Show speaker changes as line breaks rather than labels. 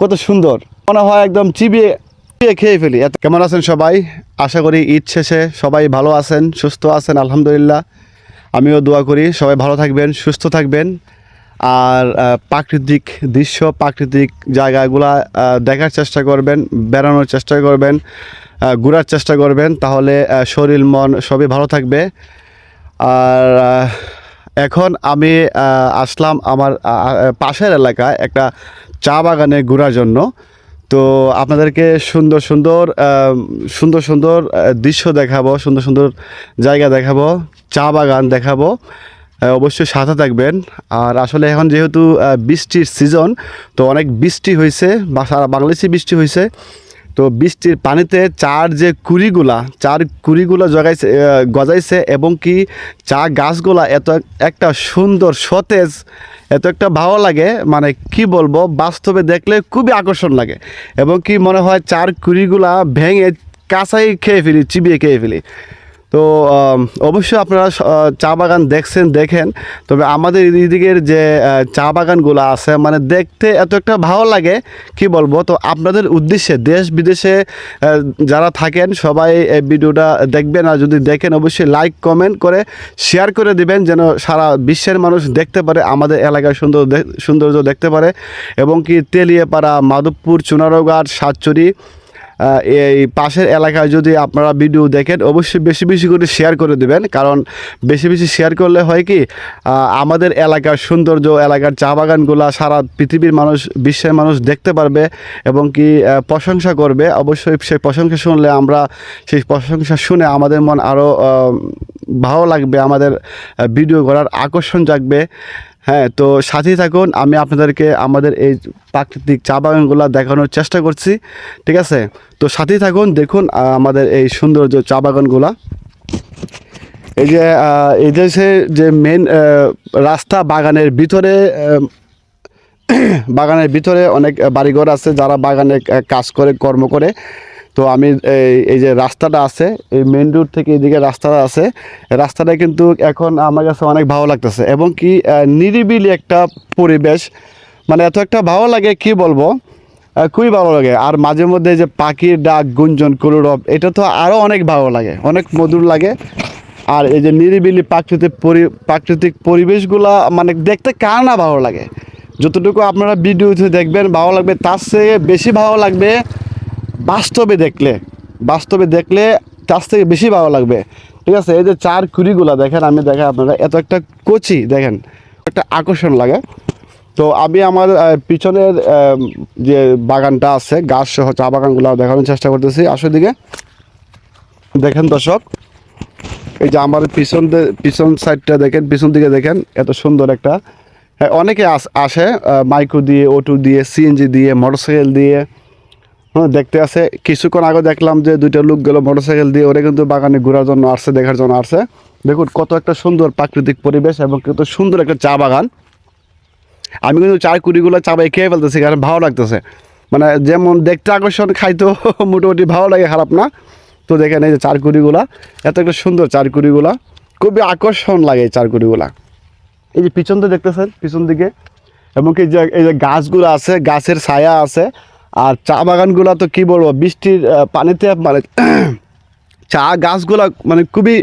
কত সুন্দর। মনে হয় একদম চিবিয়ে চিবিয়ে খেয়ে ফেলি। এত- কেমন আছেন সবাই? আশা করি ঈদ শেষে সবাই ভালো আছেন, সুস্থ আছেন, আলহামদুলিল্লাহ। আমিও দোয়া করি, সবাই ভালো থাকবেন, সুস্থ থাকবেন। আর প্রাকৃতিক দৃশ্য, প্রাকৃতিক জায়গাগুলা দেখার চেষ্টা করবেন, বেড়ানোর চেষ্টা করবেন ঘোরার চেষ্টা করবেন, তাহলে শরীর, মন সবই ভালো থাকবে। আর এখন আমি আসলাম আমার পাশের এলাকায় একটা চা বাগানে ঘোরার জন্য। তো আপনাদেরকে সুন্দর সুন্দর সুন্দর সুন্দর দৃশ্য দেখাবো, সুন্দর সুন্দর জায়গা দেখাবো, চা বাগান দেখাবো। অবশ্যই সাথে থাকবেন। আর আসলে এখন যেহেতু বৃষ্টির সিজন তো অনেক বৃষ্টি হয়েছে বা সারা বাংলাদেশে বৃষ্টি হয়েছে তো বৃষ্টির পানিতে চার যে কুড়িগুলা, চার কুড়িগুলা জগাইছে গজাইছে এবং কি চা গাছগুলা এত একটা সুন্দর সতেজ, এত একটা ভালো লাগে মানে কি বলব, বাস্তবে দেখলে খুবই আকর্ষণ লাগে। এবং কি মনে হয়, চার কুড়িগুলা ভেঙে কাঁচাই খেয়ে ফেলি, চিবিয়ে খেয়ে ফেলি। তো অবশ্যই আপনারা চা বাগান দেখছেন, দেখেন। তবে আমাদের এদিকের যে চা বাগানগুলো আছে মানে দেখতে এত একটা ভালো লাগে, কি বলব? তো আপনাদের উদ্দেশ্যে, দেশ বিদেশে যারা থাকেন, সবাই এই ভিডিওটা দেখবেন। আর যদি দেখেন, অবশ্যই লাইক কমেন্ট করে শেয়ার করে দিবেন, যেন সারা বিশ্বের মানুষ দেখতে পারে, আমাদের এলাকার সুন্দর সৌন্দর্য দেখতে পারে। এবং কি তেলিয়াপাড়া, মাধবপুর চুনারোঘাট সাতচুরি এই পাশের এলাকায় যদি আপনারা ভিডিও দেখেন, অবশ্যই বেশি বেশি করে শেয়ার করে দেবেন। কারণ বেশি বেশি শেয়ার করলে হয় কি আমাদের এলাকার সৌন্দর্য, এলাকার চা বাগানগুলা সারা পৃথিবীর মানুষ, বিশ্বের মানুষ দেখতে পারবে এবং কি প্রশংসা করবে। অবশ্যই সেই প্রশংসা শুনলে আমরা, সেই প্রশংসা শুনে আমাদের মন আরও ভালো লাগবে, আমাদের ভিডিও করার আকর্ষণ জাগবে। হ্যাঁ তো সাথেই থাকুন, আমি আপনাদেরকে আমাদের এই প্রাকৃতিক চা বাগানগুলো দেখানোর চেষ্টা করছি, ঠিক আছে? তো সাথেই থাকুন, দেখুন আমাদের এই সৌন্দর্য চা বাগানগুলা। এই যে এই সে- যে মেন রাস্তা বাগানের ভিতরে বাগানের ভিতরে অনেক বাড়িঘর আছে, যারা বাগানে কাজ করে, কর্ম করে। তো আমি এই এই যে রাস্তাটা আছে, এই মেন রোড থেকে এদিকে রাস্তাটা আছে, রাস্তাটা কিন্তু এখন আমার কাছে অনেক ভালো লাগতেছে এবং কি নিরিবিলি একটা পরিবেশ। মানে এত একটা ভালো লাগে, কি বলব? খুবই ভালো লাগে। আর মাঝে মধ্যে যে পাখির ডাক, গুঞ্জন কুরুরব এটা তো আরও অনেক ভালো লাগে, অনেক মধুর লাগে। আর এই যে নিরিবিলি প্রাকৃতিক পরি, প্রাকৃতিক পরিবেশগুলা মানে দেখতে কার না ভালো লাগে? যতটুকু আপনারা ভিডিওতে দেখবেন, ভালো লাগবে, তার চেয়ে বেশি ভালো লাগবে বাস্তবে দেখলে বাস্তবে দেখলে তার থেকে বেশি ভালো লাগবে। ঠিক আছে এই যে চার কুড়িগুলা দেখেন আমি দেখেন আপনারা এত একটা কচি দেখেন একটা আকর্ষণ লাগে। তো আমি আমার পিছনের যে বাগানটা আছে গাছ সহ চা বাগানগুলো দেখানোর চেষ্টা করতেছি। আসল দিকে দেখেন দর্শক এই যে আমার পিছন পিছন সাইডটা দেখেন পিছন দিকে দেখেন এত সুন্দর একটা। হ্যাঁ, অনেকে আস- মাইক্রো দিয়ে অটো দিয়ে সিএনজি দিয়ে মোটরসাইকেল দিয়ে হ্যাঁ দেখতে আসে কিছুক্ষণ আগে দেখলাম যে দুইটা লোক গেল মোটরসাইকেল দিয়ে, ওরা কিন্তু বাগানে ঘোরার জন্য আসছে, দেখার জন্য আসছে। দেখুন, কত একটা সুন্দর প্রাকৃতিক পরিবেশ এবং কত সুন্দর একটা চা বাগান। আমি কিন্তু চার কুড়িগুলো চাবাই খেয়ে ফেলতেছি, কারণ ভালো লাগতেছে। মানে যেমন দেখতে আকর্ষণ খাইতো মোটামুটি ভালো লাগে, খারাপ না। তো দেখেন এই যে চার কুড়িগুলা, এত একটা সুন্দর চার কুড়িগুলা। খুবই আকর্ষণ লাগে এই চার কুড়িগুলা। এই যে পিছন দিয়ে দেখতেছেন, পিছন দিকে। এবং কি যে এই যে গাছগুলো আছে, গাছের ছায়া আছে। আর চা বাগানগুলো তো কি বলব বৃষ্টির পানিতে মানে চা গাছগুলো মানে খুবই